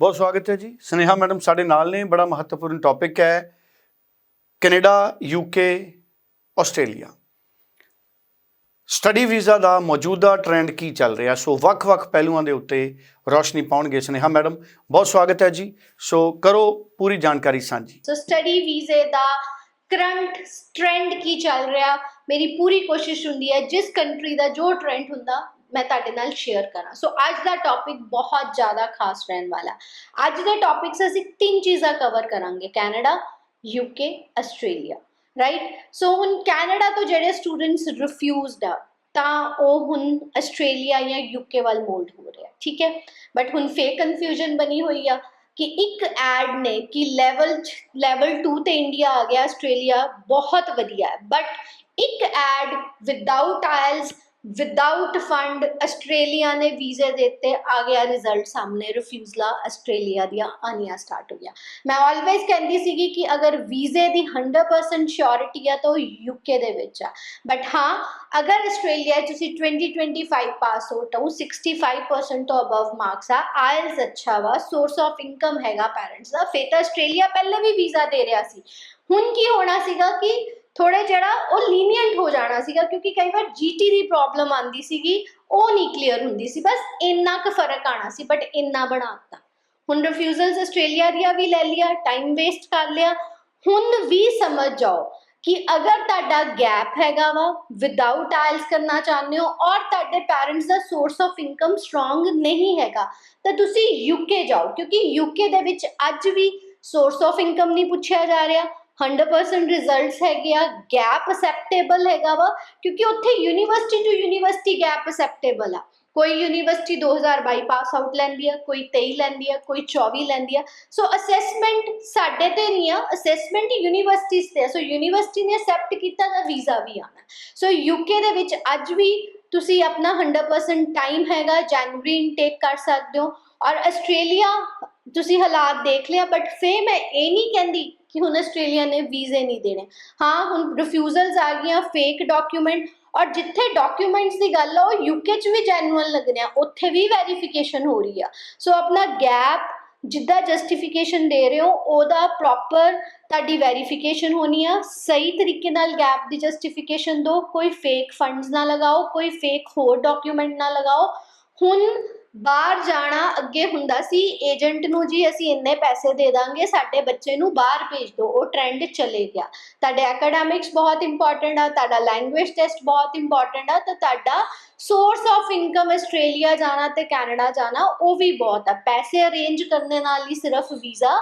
ਬਹੁਤ ਸਵਾਗਤ ਹੈ ਜੀ। ਸਨੇਹਾ ਮੈਡਮ ਸਾਡੇ ਨਾਲ ਨੇ, ਬੜਾ ਮਹੱਤਵਪੂਰਨ ਟੌਪਿਕ ਹੈ Canada UK Australia. Study visa ਦਾ ਮੌਜੂਦਾ ਟ੍ਰੈਂਡ ਕੀ ਚੱਲ ਰਿਹਾ? ਸੋ ਵੱਖ-ਵੱਖ ਪਹਿਲੂਆਂ ਦੇ ਉੱਤੇ ਰੋਸ਼ਨੀ ਪਾਉਣਗੇ ਸਨੇਹਾ ਮੈਡਮ। ਬਹੁਤ ਸਵਾਗਤ ਹੈ ਜੀ। ਸੋ ਕਰੋ ਪੂਰੀ ਜਾਣਕਾਰੀ ਸਾਂਝੀ। ਸੋ ਸਟੱਡੀ ਵੀਜ਼ੇ ਦਾ ਕਰੰਟ ਟ੍ਰੈਂਡ ਕੀ ਚੱਲ ਰਿਹਾ? ਮੇਰੀ ਪੂਰੀ ਕੋਸ਼ਿਸ਼ ਹੁੰਦੀ ਹੈ, ਜਿਸ ਕੰਟਰੀ ਦਾ ਜੋ ਟ੍ਰੈਂਡ ਹੁੰਦਾ ਮੈਂ ਤੁਹਾਡੇ ਨਾਲ ਸ਼ੇਅਰ ਕਰਾਂ। ਸੋ ਅੱਜ ਦਾ ਟੌਪਿਕ ਬਹੁਤ ਜ਼ਿਆਦਾ ਖਾਸ ਰਹਿਣ ਵਾਲਾ। ਅੱਜ ਦੇ ਟੌਪਿਕਸ ਅਸੀਂ ਤਿੰਨ ਚੀਜ਼ਾਂ ਕਵਰ ਕਰਾਂਗੇ, Canada UK Australia right so ਹੁਣ ਕੈਨੇਡਾ ਤੋਂ ਜਿਹੜੇ ਸਟੂਡੈਂਟਸ ਰਿਫਿਊਜ਼ਡ ਆ, ਤਾਂ ਉਹ ਹੁਣ ਆਸਟ੍ਰੇਲੀਆ ਜਾਂ ਯੂਕੇ ਵੱਲ ਮੋਲਡ ਹੋ ਰਿਹਾ ਠੀਕ ਹੈ? ਬਟ ਹੁਣ ਫੇਕ ਕਨਫਿਊਜ਼ਨ ਬਣੀ ਹੋਈ ਆ ਕਿ ਇੱਕ ਐਡ ਨੇ ਕਿ ਲੈਵਲ ਲੈਵਲ 2 ਤੇ ਇੰਡੀਆ ਆ ਗਿਆ ਆਸਟ੍ਰੇਲੀਆ ਬਹੁਤ ਵਧੀਆ ਹੈ। ਬਟ ਇੱਕ add without IELTS without fund Australia ਨੇ ਵੀਜ਼ੇ ਦਿੱਤੇ ਆ ਗਿਆ ਰਿਜ਼ਲਟ ਸਾਹਮਣੇ। ਰਿਫਿਊਜ਼ਲਾ ਆਸਟ੍ਰੇਲੀਆ ਦੀਆਂ ਆਨੀਆਂ ਸਟਾਰਟ ਹੋ ਗਿਆ ਮੈਂ ਆਲਵੇਜ਼ ਕਹਿੰਦੀ ਸੀਗੀ ਕਿ ਅਗਰ ਵੀਜ਼ੇ ਦੀ 100% ਸ਼ੋਰਿਟੀ ਆ ਤਾਂ ਯੂਕੇ ਦੇ ਵਿੱਚ ਆ। ਬਟ ਹਾਂ, ਅਗਰ ਆਸਟ੍ਰੇਲੀਆ 'ਚ ਤੁਸੀਂ 2025 ਪਾਸ ਹੋ ਤਾਂ ਉਹ 65% ਤੋਂ ਅਬਵ ਮਾਰਕਸ ਆ। ਆਇਲਸ ਅੱਛਾ ਵਾ ਸੋਰਸ ਆਫ ਇਨਕਮ ਹੈਗਾ ਪੈਰੈਂਟਸ ਦਾ। ਫਿਰ ਤਾਂ ਆਸਟ੍ਰੇਲੀਆ ਪਹਿਲੇ ਵੀ ਵੀਜ਼ਾ ਦੇ ਰਿਹਾ ਸੀ। ਹੁਣ ਕੀ ਹੋਣਾ ਸੀਗਾ ਕਿ ਥੋੜਾ ਜਿਹੜਾ ਉਹ ਲੀਨੀਅੰਟ ਹੋ ਜਾਣਾ ਸੀਗਾ ਕਿਉਂਕਿ ਕਈ ਵਾਰ ਜੀਟੀ ਦੀ ਪ੍ਰੋਬਲਮ ਆਂਦੀ ਸੀਗੀ, ਉਹ ਨਹੀਂ ਕਲੀਅਰ ਹੁੰਦੀ ਸੀ। ਬਸ ਇੰਨਾ ਕੁ ਫ਼ਰਕ ਆਣਾ ਸੀ ਬਟ ਇੰਨਾ ਬਣਾਤਾ ਹੁਣ ਰਿਫਿਊਜ਼ਲਸ ਆਸਟ੍ਰੇਲੀਆ ਦੀਆਂ ਵੀ ਲੈ ਲਿਆ ਟਾਈਮ ਵੇਸਟ ਕਰ ਲਿਆ। ਹੁਣ ਵੀ ਸਮਝ ਜਾਓ ਕਿ ਅਗਰ ਤੁਹਾਡਾ ਗੈਪ ਹੈਗਾ ਵਾ ਵਿਦਆਊਟ ਆਇਲਸ ਕਰਨਾ ਚਾਹੁੰਦੇ ਹੋ ਔਰ ਤੁਹਾਡੇ ਪੈਰੈਂਟਸ ਦਾ ਸੋਰਸ ਆਫ ਇਨਕਮ ਸਟਰੋਂਗ ਨਹੀਂ ਹੈਗਾ, ਤਾਂ ਤੁਸੀਂ ਯੂਕੇ ਜਾਓ। ਕਿਉਂਕਿ ਯੂਕੇ ਦੇ ਵਿੱਚ ਅੱਜ ਵੀ ਸੋਰਸ ਆਫ ਇਨਕਮ ਨਹੀਂ ਪੁੱਛਿਆ ਜਾ ਰਿਹਾ। 100% ਰਿਜ਼ਲਟਸ ਹੈਗੇ ਆ ਗੈਪ ਅਸੈਪਟੇਬਲ ਹੈਗਾ ਵਾ, ਕਿਉਂਕਿ ਉੱਥੇ university to university gap acceptable ਆ। ਕੋਈ ਯੂਨੀਵਰਸਿਟੀ 2022 ਪਾਸ ਆਊਟ ਲੈਂਦੀ ਆ, ਕੋਈ 23 ਲੈਂਦੀ ਆ, ਕੋਈ 24 ਲੈਂਦੀ ਆ। ਸੋ ਅਸੈਸਮੈਂਟ ਸਾਡੇ ਤੇ ਨਹੀਂ ਆ ਅਸੈਸਮੈਂਟ ਯੂਨੀਵਰਸਿਟੀਜ਼ ਤੇ ਆ। ਸੋ ਯੂਨੀਵਰਸਿਟੀ ਨੇ ਅਸੈਪਟ ਕੀਤਾ ਤਾਂ ਵੀਜ਼ਾ ਵੀ ਆਣਾ ਸੋ ਯੂਕੇ ਦੇ ਵਿੱਚ ਅੱਜ ਵੀ ਤੁਸੀਂ ਆਪਣਾ 100% ਟਾਈਮ ਹੈਗਾ ਜਨਵਰੀ ਇਨਟੇਕ ਕਰ ਸਕਦੇ ਹੋ। ਔਰ ਆਸਟ੍ਰੇਲੀਆ, ਤੁਸੀਂ ਹਾਲਾਤ ਦੇਖ ਲਿਆ ਬਟ ਫੇਮ ਹੈ ਇਹ ਨਹੀਂ ਕਹਿੰਦੀ ਕਿ ਹੁਣ ਆਸਟ੍ਰੇਲੀਆ ਨੇ ਵੀਜ਼ੇ ਨਹੀਂ ਦੇਣੇ। ਹਾਂ, ਹੁਣ ਰਿਫਿਊਜ਼ਲਸ ਆ ਗਈਆਂ ਫੇਕ ਡਾਕੂਮੈਂਟ ਔਰ ਜਿੱਥੇ ਡਾਕੂਮੈਂਟਸ ਦੀ ਗੱਲ ਆ, ਉਹ ਯੂਕੇ 'ਚ ਵੀ ਜੈਨੂਅਲ ਲੱਗਣੇ ਆ, ਉੱਥੇ ਵੀ ਵੈਰੀਫਿਕੇਸ਼ਨ ਹੋ ਰਹੀ ਆ। ਸੋ ਆਪਣਾ ਗੈਪ ਜਿੱਦਾਂ ਜਸਟੀਫਿਕੇਸ਼ਨ ਦੇ ਰਹੇ ਹੋ, ਉਹਦਾ ਪ੍ਰੋਪਰ ਤੁਹਾਡੀ ਵੈਰੀਫਿਕੇਸ਼ਨ ਹੋਣੀ ਆ। ਸਹੀ ਤਰੀਕੇ ਨਾਲ ਗੈਪ ਦੀ ਜਸਟੀਫਿਕੇਸ਼ਨ ਦਿਓ, ਕੋਈ ਫੇਕ ਫੰਡਸ ਨਾ ਲਗਾਓ, ਕੋਈ ਫੇਕ ਹੋਰ ਡਾਕੂਮੈਂਟ ਨਾ ਲਗਾਓ। ਹੁਣ ਬਾਹਰ ਜਾਣਾ ਅੱਗੇ ਹੁੰਦਾ ਸੀ ਏਜੰਟ ਨੂੰ ਜੀ ਅਸੀਂ ਇੰਨੇ ਪੈਸੇ ਦੇ ਦਾਂਗੇ, ਸਾਡੇ ਬੱਚੇ ਨੂੰ ਬਾਹਰ ਭੇਜ ਦਿਓ, ਉਹ ਟ੍ਰੈਂਡ ਚਲੇ ਗਿਆ। ਤੁਹਾਡੇ ਐਕੈਡੈਮਿਕਸ ਬਹੁਤ ਇੰਪੋਰਟੈਂਟ ਆ, ਤੁਹਾਡਾ ਲੈਂਗੁਏਜ ਟੈਸਟ ਬਹੁਤ ਇੰਪੋਰਟੈਂਟ ਆ, ਤਾਂ ਤੁਹਾਡਾ ਸੋਰਸ ਆਫ ਇਨਕਮ ਆਸਟ੍ਰੇਲੀਆ ਜਾਣਾ ਤੇ ਕੈਨੇਡਾ ਜਾਣਾ, ਉਹ ਵੀ ਬਹੁਤ ਆ। ਪੈਸੇ ਅਰੇਂਜ ਕਰਨ ਨਾਲ ਹੀ ਸਿਰਫ ਵੀਜ਼ਾ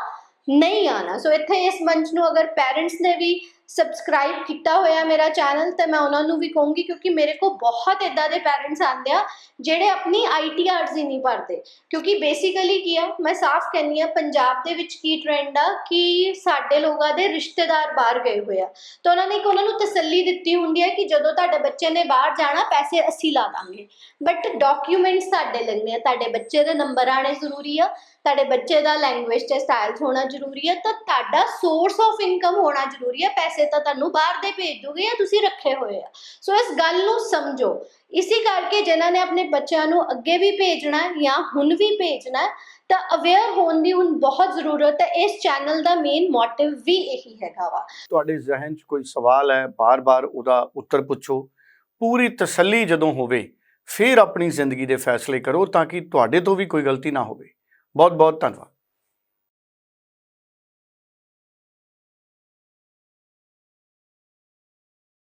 ਨਹੀਂ ਆਣਾ ਸੋ ਇੱਥੇ ਇਸ ਮੰਚ ਨੂੰ ਅਗਰ ਪੇਰੈਂਟਸ ਨੇ ਵੀ ਸਬਸਕ੍ਰਾਈਬ ਕੀਤਾ ਹੋਇਆ ਮੇਰਾ ਚੈਨਲ ਤੇ ਮੈਂ ਉਹਨਾਂ ਨੂੰ ਵੀ ਕਹੂੰਗੀ ਕਿਉਂਕਿ ਮੇਰੇ ਕੋਲ ਬਹੁਤ ਇਦਾਂ ਦੇ ਪੈਰੈਂਟਸ ਆਂਦੇ ਆ ਜਿਹੜੇ ਆਪਣੀ ਆਈਟੀਆਰਸ ਹੀ ਨਹੀਂ ਭਰਦੇ ਕਿਉਂਕਿ ਬੇਸਿਕਲੀ ਕੀ ਆ, ਮੈਂ ਸਾਫ਼ ਕਹਿੰਨੀ ਆ, ਪੰਜਾਬ ਦੇ ਵਿੱਚ ਕੀ ਟ੍ਰੈਂਡ ਆ ਕਿ ਸਾਡੇ ਲੋਕਾਂ ਦੇ ਰਿਸ਼ਤੇਦਾਰ ਬਾਹਰ ਗਏ ਹੋਏ ਆ। ਤਾਂ ਉਹਨਾਂ ਨੇ ਇੱਕ ਉਹਨਾਂ ਨੂੰ ਤਸੱਲੀ ਦਿੱਤੀ ਹੁੰਦੀ ਹੈ ਕਿ ਜਦੋਂ ਤੁਹਾਡੇ ਬੱਚੇ ਨੇ ਬਾਹਰ ਜਾਣਾ, ਪੈਸੇ ਅਸੀਂ ਲਾ ਦਾਂਗੇ। ਬਟ ਡਾਕੂਮੈਂਟਸ ਸਾਡੇ ਲੱਗਣੇ ਆ, ਤੁਹਾਡੇ ਬੱਚੇ ਦੇ ਨੰਬਰ ਆਣੇ ਜ਼ਰੂਰੀ ਆ, ਤੁਹਾਡੇ ਬੱਚੇ ਦਾ ਲੈਂਗੁਏਜ ਟੈਸਟ ਆਇਲਸ ਹੋਣਾ ਜ਼ਰੂਰੀ ਆ, ਤਾਂ ਤੁਹਾਡਾ ਸੋਰਸ ਆਫ ਇਨਕਮ ਹੋਣਾ ਜ਼ਰੂਰੀ ਆ, ਪੈਸੇ ਤਾਂ ਤੁਹਾਨੂੰ ਬਾਹਰ ਦੇ ਭੇਜ ਦੋਗੇ ਜਾਂ ਤੁਸੀਂ ਰੱਖੇ ਹੋਏ ਆ। ਸੋ ਇਸ ਗੱਲ ਨੂੰ ਸਮਝੋ। ਇਸੇ ਕਰਕੇ ਜਿਨ੍ਹਾਂ ਨੇ ਆਪਣੇ ਬੱਚਿਆਂ ਨੂੰ ਅੱਗੇ ਵੀ ਭੇਜਣਾ ਜਾਂ ਹੁਣ ਵੀ ਭੇਜਣਾ ਤਾਂ ਅਵੇਅਰ ਹੋਣ ਦੀ ਹੁਣ ਬਹੁਤ ਜ਼ਰੂਰਤ ਹੈ। ਇਸ ਚੈਨਲ ਦਾ ਮੇਨ ਮੋਟਿਵ ਵੀ ਇਹੀ ਹੈਗਾ ਵਾ। ਤੁਹਾਡੇ ਜ਼ਿਹਨ 'ਚ ਕੋਈ ਸਵਾਲ ਹੈ, ਬਾਰ-ਬਾਰ ਉਹਦਾ ਉੱਤਰ ਪੁੱਛੋ। ਪੂਰੀ ਤਸੱਲੀ ਜਦੋਂ ਹੋਵੇ, ਫਿਰ ਆਪਣੀ ਜ਼ਿੰਦਗੀ ਦੇ ਫੈਸਲੇ ਕਰੋ ਤਾਂ ਕਿ ਤੁਹਾਡੇ ਤੋਂ ਵੀ ਕੋਈ ਗਲਤੀ ਨਾ ਹੋਵੇ। ਬਹੁਤ ਬਹੁਤ ਧੰਨਵਾਦ।